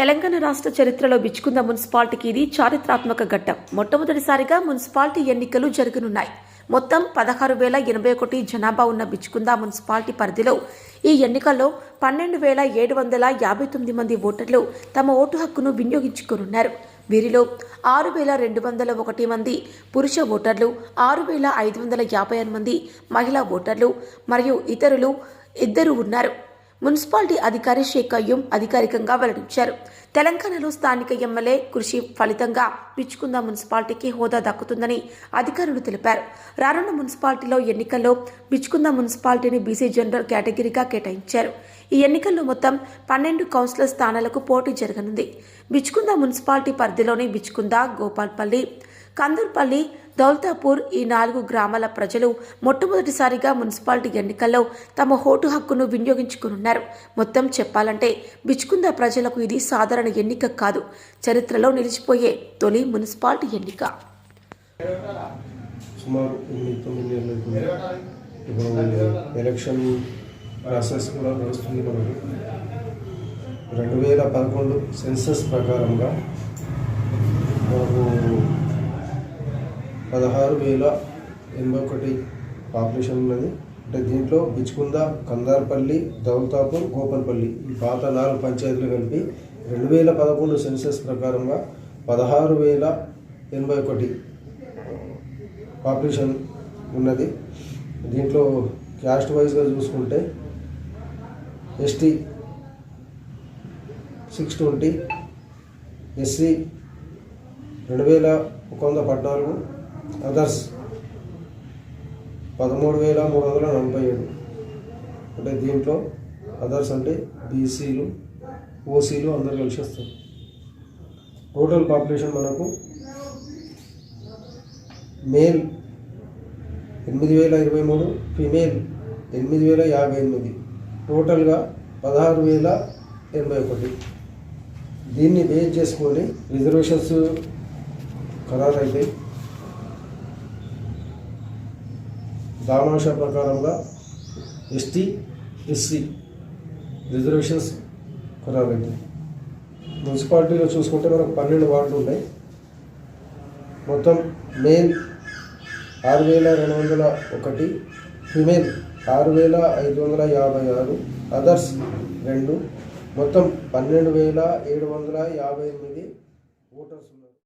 తెలంగాణ రాష్ట్ర చరిత్రలో బిచ్చుకుంద మున్సిపాలిటీకి ఇది చారిత్రాత్మక ఘట్టం. మొట్టమొదటిసారిగా మున్సిపాలిటీ ఎన్నికలు జరగనున్నాయి. మొత్తం పదహారు వేల ఎనభై ఒకటి జనాభా ఉన్న బిచ్చుకుంద మున్సిపాలిటీ పరిధిలో ఈ ఎన్నికల్లో పన్నెండు వేల ఏడు వందల యాభై తొమ్మిది మంది ఓటర్లు తమ ఓటు హక్కును వినియోగించుకోనున్నారు. వీరిలో ఆరు వేల రెండు వందల ఒకటి మంది పురుష ఓటర్లు ఆరు వేల ఐదు వందల యాభై ఆరు మంది మహిళా ఓటర్లు మరియు ఇతరులు ఇద్దరు ఉన్నారు. మున్సిపాలిటీ అధికారి శేఖయ్యం అధికారికంగా వెల్లడించారు. తెలంగాణలో స్థానిక ఎమ్మెల్యే కృషి ఫలితంగా పిచ్చుకుంద మున్సిపాలిటీకి హోదా దక్కుతుందని అధికారులు తెలిపారు. రానున్న మున్సిపాలిటీలో ఎన్నికల్లో బిచ్చుకుంద మున్సిపాలిటీని బీసీ జనరల్ కేటగిరీగా కేటాయించారు. ఈ ఎన్నికల్లో మొత్తం పన్నెండు కౌన్సిలర్ స్థానాలకు పోటీ జరగనుంది. బిచ్చుకుంద మున్సిపాలిటీ పరిధిలోని బిచ్చుకుంద గోపాల్పల్లి కందూర్పల్లి దౌల్తాపూర్ ఈ నాలుగు గ్రామాల ప్రజలు మొట్టమొదటిసారిగా మున్సిపాలిటీ ఎన్నికల్లో తమ ఓటు హక్కును వినియోగించుకున్నారు మొత్తం చెప్పాలంటే బిచ్కుంద ప్రజలకు ఇది సాధారణ ఎన్నిక కాదు. చరిత్రలో నిలిచిపోయే తొలి మున్సిపాలిటీ ఎన్నిక. సుమారు ఎలక్షన్ ప్రాసెస్ కూడా నడుస్తుంది రెండు వేల పదకొండు సెన్సస్ ప్రకారంగా మనకు పదహారు వేల ఎనభై ఒకటి పాపులేషన్ ఉన్నది. అంటే దీంట్లో బిచ్కుంద కందార్పల్లి దౌల్తాపూర్ గోపల్పల్లి ఈ పాత నాలుగు పంచాయతీలు కలిపి రెండు వేల పదకొండు సెన్సస్ ప్రకారంగా పదహారు వేల ఎనభై ఒకటి పాపులేషన్ ఉన్నది. దీంట్లో క్యాస్ట్ వైజ్గా చూసుకుంటే ఎస్టీ సిక్స్ ట్వంటీ ఎస్సీ రెండు వేల ఒక వంద పద్నాలుగు అదర్స్ పదమూడు వేల మూడు వందల నలభై ఏడు. అంటే దీంట్లో అదర్స్ అంటే బీసీలు ఓసీలు అందరు కలిసి వస్తారు. టోటల్ పాపులేషన్ మనకు మేల్ ఎనిమిది వేల ఇరవై మూడు ఫిమేల్ ఎనిమిది వేల యాభై ఎనిమిది. టోటల్గా పదహారు వేల ఎనభై ఒకటి. దీన్ని బేస్ చేసుకొని రిజర్వేషన్స్ ఖరారు అయితే దామాంశ ప్రకారంగా ఎస్టీ ఎస్సీ రిజర్వేషన్స్ ఖరారు మున్సిపాలిటీలో చూసుకుంటే మనకు పన్నెండు వార్డులు ఉన్నాయి. మొత్తం మేల్ ఆరు వేల రెండు వందల ఒకటి ఫిమేల్ ఆరు వేల ఐదు వందల యాభై ఆరు అదర్స్ రెండు. మొత్తం పన్నెండు వేల ఏడు వందల యాభై ఎనిమిది ఓటర్స్